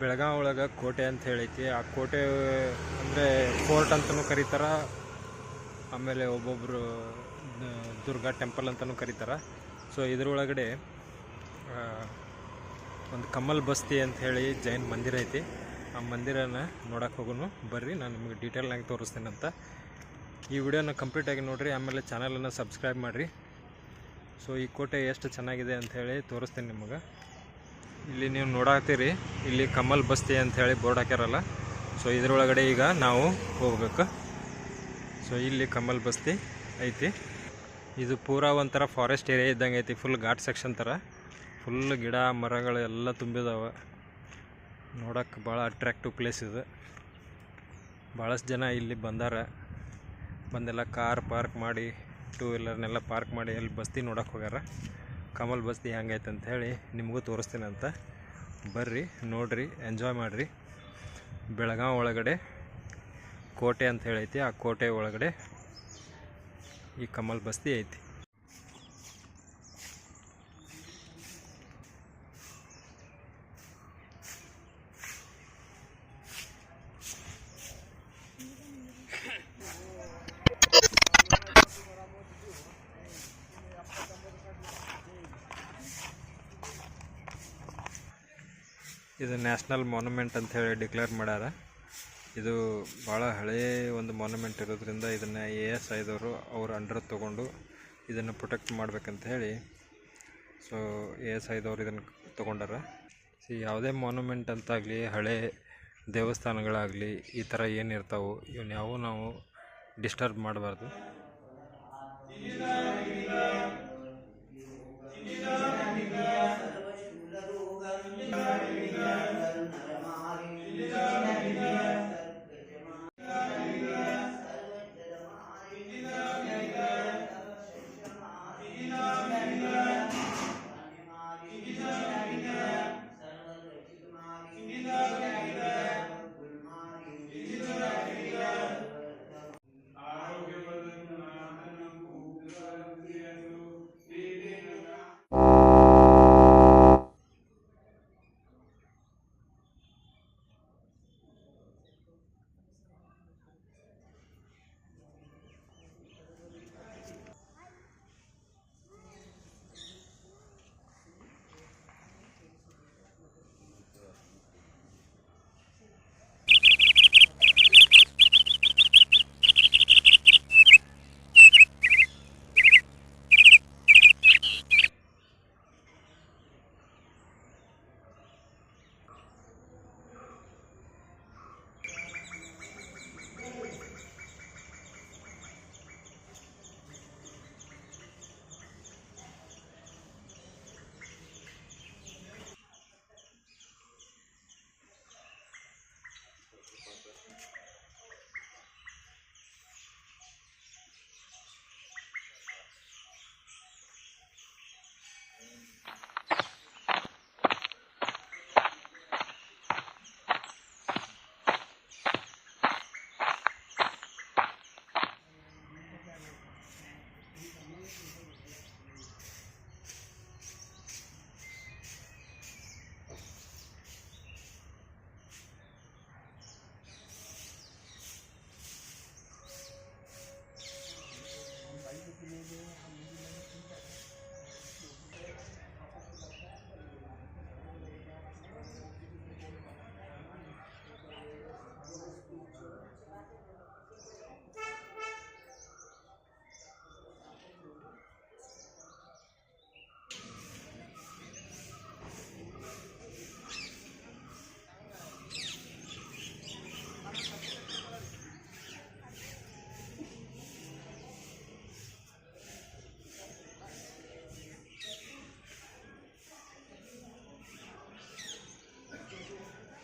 ಬೆಳಗಾವಿ ಒಳಗೆ ಕೋಟೆ ಅಂತ ಹೇಳೈತಿ. ಆ ಕೋಟೆ ಅಂದರೆ ಫೋರ್ಟ್ ಅಂತಲೂ ಕರೀತಾರ. ಆಮೇಲೆ ಒಬ್ಬೊಬ್ಬರು ದುರ್ಗಾ ಟೆಂಪಲ್ ಅಂತಲೂ ಕರೀತಾರ. ಸೊ ಇದ್ರೊಳಗಡೆ ಒಂದು ಕಮಲ್ ಬಸ್ತಿ ಅಂತ ಹೇಳಿ ಜೈನ್ ಮಂದಿರ ಐತಿ. ಆ ಮಂದಿರನ ನೋಡಕ್ಕೆ ಹೋಗೋನು. ಬರ್ರಿ, ನಾನು ನಿಮಗೆ ಡೀಟೇಲ್ನಾಗ ಅಂತ. ಈ ವಿಡಿಯೋನ ಕಂಪ್ಲೀಟಾಗಿ ನೋಡಿರಿ, ಆಮೇಲೆ ಚಾನಲನ್ನು ಸಬ್ಸ್ಕ್ರೈಬ್ ಮಾಡಿರಿ. ಸೊ ಈ ಕೋಟೆ ಎಷ್ಟು ಚೆನ್ನಾಗಿದೆ ಅಂತ ಹೇಳಿ ತೋರಿಸ್ತೀನಿ ನಿಮಗೆ. ಇಲ್ಲಿ ನೀವು ನೋಡಾತ್ತೀರಿ ಇಲ್ಲಿ ಕಮಲ್ ಬಸ್ತಿ ಅಂತ ಹೇಳಿ ಬೋರ್ಡ್ ಹಾಕ್ಯಾರಲ್ಲ. ಸೊ ಇದರೊಳಗಡೆ ಈಗ ನಾವು ಹೋಗ್ಬೇಕು. ಸೊ ಇಲ್ಲಿ ಕಮಲ್ ಬಸ್ತಿ ಐತಿ. ಇದು ಪೂರಾ ಒಂಥರ ಫಾರೆಸ್ಟ್ ಏರಿಯಾ ಇದ್ದಂಗೆ ಐತಿ. ಫುಲ್ ಘಾಟ್ ಸೆಕ್ಷನ್ ಥರ. ಫುಲ್ ಗಿಡ, ಮರಗಳು ಎಲ್ಲ ತುಂಬಿದಾವೆ. ನೋಡೋಕ್ಕೆ ಭಾಳ ಅಟ್ರಾಕ್ಟಿವ್ ಪ್ಲೇಸ್ ಇದು. ಭಾಳಷ್ಟು ಜನ ಇಲ್ಲಿ ಬಂದಾರ. ಬಂದೆಲ್ಲ ಕಾರ್ ಪಾರ್ಕ್ ಮಾಡಿ ಟೂ ವೀಲರ್ನೆಲ್ಲ ಪಾರ್ಕ್ ಮಾಡಿ, ಅಲ್ಲಿ ಬಸ್ತಿ ನೋಡೋಕೆ ಹೋಗ್ಯಾರ. ಕಮಲ್ ಬಸ್ತಿ ಹೆಂಗೈತೆ ಅಂತ ಹೇಳಿ ನಿಮಗೂ ತೋರಿಸ್ತೀನಿ ಅಂತ. ಬರ್ರಿ, ನೋಡ್ರಿ ಎಂಜಾಯ್ ಮಾಡಿರಿ. ಬೆಳಗಾವಿ ಒಳಗಡೆ ಕೋಟೆ ಅಂತ ಹೇಳೈತಿ, ಆ ಕೋಟೆ ಒಳಗಡೆ ಈ ಕಮಲ್ ಬಸ್ತಿ ಐತಿ. ಇದು ನ್ಯಾಷನಲ್ ಮಾನ್ಯುಮೆಂಟ್ ಅಂತ ಹೇಳಿ ಡಿಕ್ಲೇರ್ ಮಾಡ್ಯಾರ. ಇದು ಭಾಳ ಹಳೆಯ ಒಂದು ಮಾನ್ಯುಮೆಂಟ್ ಇರೋದ್ರಿಂದ ಇದನ್ನು ಎ ಎಸ್ ಐದವರು ಅವ್ರ ಅಂಡರ್ ತೊಗೊಂಡು ಇದನ್ನು ಪ್ರೊಟೆಕ್ಟ್ ಮಾಡ್ಬೇಕಂತ ಹೇಳಿ ಸೊ, ಎ ಎಸ್ ಐದವ್ರು ಇದನ್ನು ತೊಗೊಂಡಾರ. ಸೊ ಯಾವುದೇ ಮಾನ್ಯುಮೆಂಟ್ ಅಂತಾಗಲಿ, ಹಳೆ ದೇವಸ್ಥಾನಗಳಾಗಲಿ, ಈ ಥರ ಏನಿರ್ತಾವೆ ಇವನ್ನ ಯಾವ ನಾವು ಡಿಸ್ಟರ್ಬ್ ಮಾಡಬಾರ್ದು.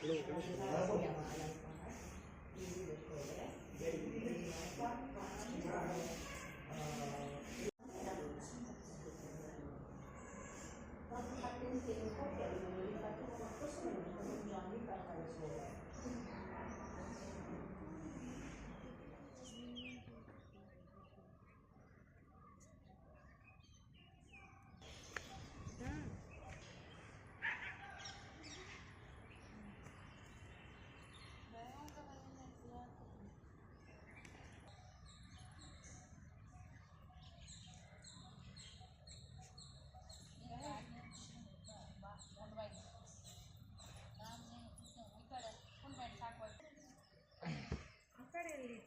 Thank you.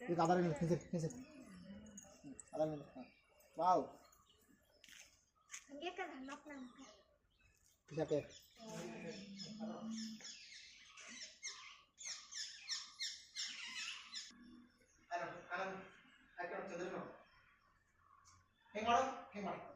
एक आधा मिनट खींचे खींचे आधा मिनट हाँ वाओ ये कर हम अपना क्या क्या I don't, I don't, I don't, I don't, I don't, I don't, I don't, I don't,